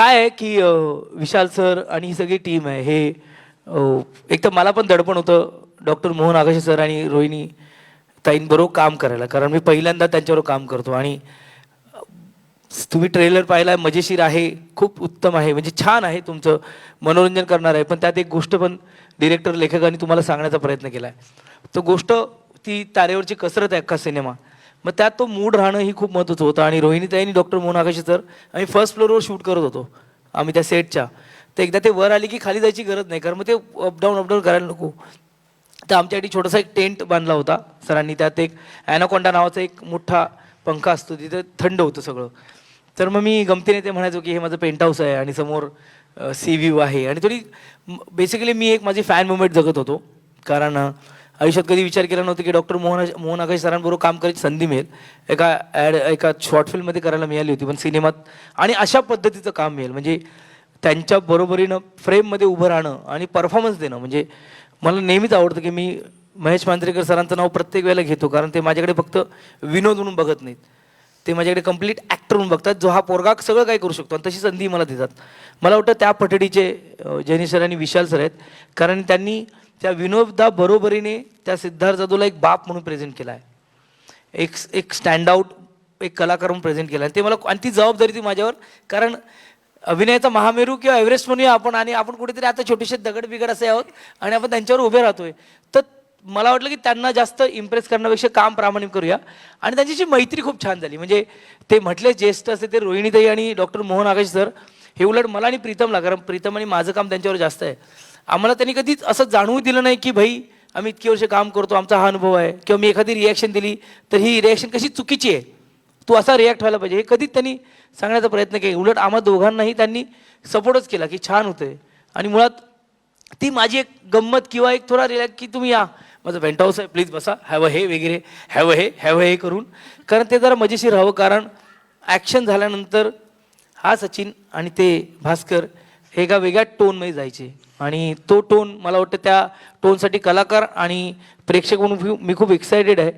काय आहे की विशाल सर आणि ही सगळी टीम आहे हे एक तर मला पण दडपण होतं डॉक्टर मोहन आगाशे सर आणि रोहिणी ताईंबरोबर काम करायला. कारण मी पहिल्यांदा त्यांच्याबरोबर काम करतो आणि तुम्ही ट्रेलर पाहिला मजेशीर आहे खूप उत्तम आहे म्हणजे छान आहे तुमचं मनोरंजन करणार आहे. पण त्यात एक गोष्ट पण डिरेक्टर लेखकांनी तुम्हाला सांगण्याचा प्रयत्न केला आहे तो गोष्ट ती तारेवरची कसरत आहे अख्खा सिनेमा. मग त्यात तो मूड राहणं ही खूप महत्त्वाचं होतं. आणि रोहिणीताईंनी डॉक्टर मोहन आकाशी सर आम्ही फर्स्ट फ्लोअरवर शूट करत होतो. आम्ही त्या सेटच्या तर एकदा ते वर आले की खाली जायची गरज नाही कारण मग ते अपडाऊन अपडाऊन करायला नको. तर आमच्यासाठी छोटासा एक टेंट बांधला होता. सरांनी त्यात एक ॲनाकोंडा नावाचा एक मोठा पंखा असतो तिथे थंड होतं सगळं. तर मग मी गमतीने ते म्हणायचो की हे माझं पेंट हाऊस आहे आणि समोर सी व्ह्यू आहे. आणि थोडी बेसिकली मी एक माझी फॅन मुवमेंट जगत होतो. कारण आयुष्यात कधी विचार केला नव्हता की डॉक्टर मोहन मोहन आकाश सरांबरोबर काम करायची संधी मिळेल. एका ॲड एका शॉर्ट फिल्ममध्ये करायला मिळाली होती पण सिनेमात आणि अशा पद्धतीचं काम मिळेल. म्हणजे त्यांच्या बरोबरीनं फ्रेममध्ये उभं राहणं आणि परफॉर्मन्स देणं. म्हणजे मला नेहमीच आवडतं की मी महेश मांजरेकर सरांचं नाव प्रत्येक वेळेला घेतो कारण ते माझ्याकडे फक्त विनोद म्हणून बघत नाहीत. ते माझ्याकडे कंप्लीट ॲक्टर म्हणून बघतात जो हा पोरगा सगळं काय करू शकतो आणि तशी संधी मला देतात. मला वाटतं त्या पठडीचे जैनी सर आणि विशाल सर आहेत कारण त्यांनी त्या विनोदा बरोबरीने त्या सिद्धार्थ जाधवला एक बाप म्हणून प्रेझेंट केला आहे एक एक स्टँडआउट एक कलाकार म्हणून प्रेझेंट केला आहे ते मला आणि ती जबाबदारी ती माझ्यावर कारण अभिनयाचा महामेरू किंवा एव्हरेस्ट म्हणूया आपण आणि आपण कुठेतरी आता छोटेसे दगड बिगड असे आहोत आणि आपण त्यांच्यावर उभे राहतोय. तर मला वाटलं की त्यांना जास्त इम्प्रेस करण्यापेक्षा काम प्रामाणिक करूया. आणि त्यांच्याशी मैत्री खूप छान झाली. म्हणजे ते म्हटले ज्येष्ठ असे ते रोहिणीताई आणि डॉक्टर मोहन आकाश सर हे उलट मला आणि प्रीतमला कारण प्रीतम आणि माझं काम त्यांच्यावर जास्त आहे. आम्हाला त्यांनी कधीच असं जाणवू दिलं नाही की भाई आम्ही इतकी वर्ष काम करतो आमचा हा अनुभव आहे. किंवा मी एखादी रिॲक्शन दिली तर ही रिॲक्शन कशी चुकीची आहे? तू असा रिॲक्ट व्हायला पाहिजे. हे कधीच त्यांनी सांगण्याचा प्रयत्न केला उलट आम्हा दोघांनाही त्यांनी सपोर्टच केला की छान होतंय. आणि मुळात ती माझी एक गंमत किंवा एक थोडा रिलॅक्स की तुम्ही या. माझं पेंट हाऊस आहे प्लीज बसा. हॅव हे वगैरे. हॅव हे हॅव हे करून. कारण ते जरा मजेशीर हवं कारण ॲक्शन झाल्यानंतर हा सचिन आणि ते भास्कर हे एका वेगळ्या टोनमध्ये जायचे. आणि तो टोन मला वाटतं त्या टोनसाठी कलाकार आणि प्रेक्षक म्हणून मी खूप एक्सायटेड आहे.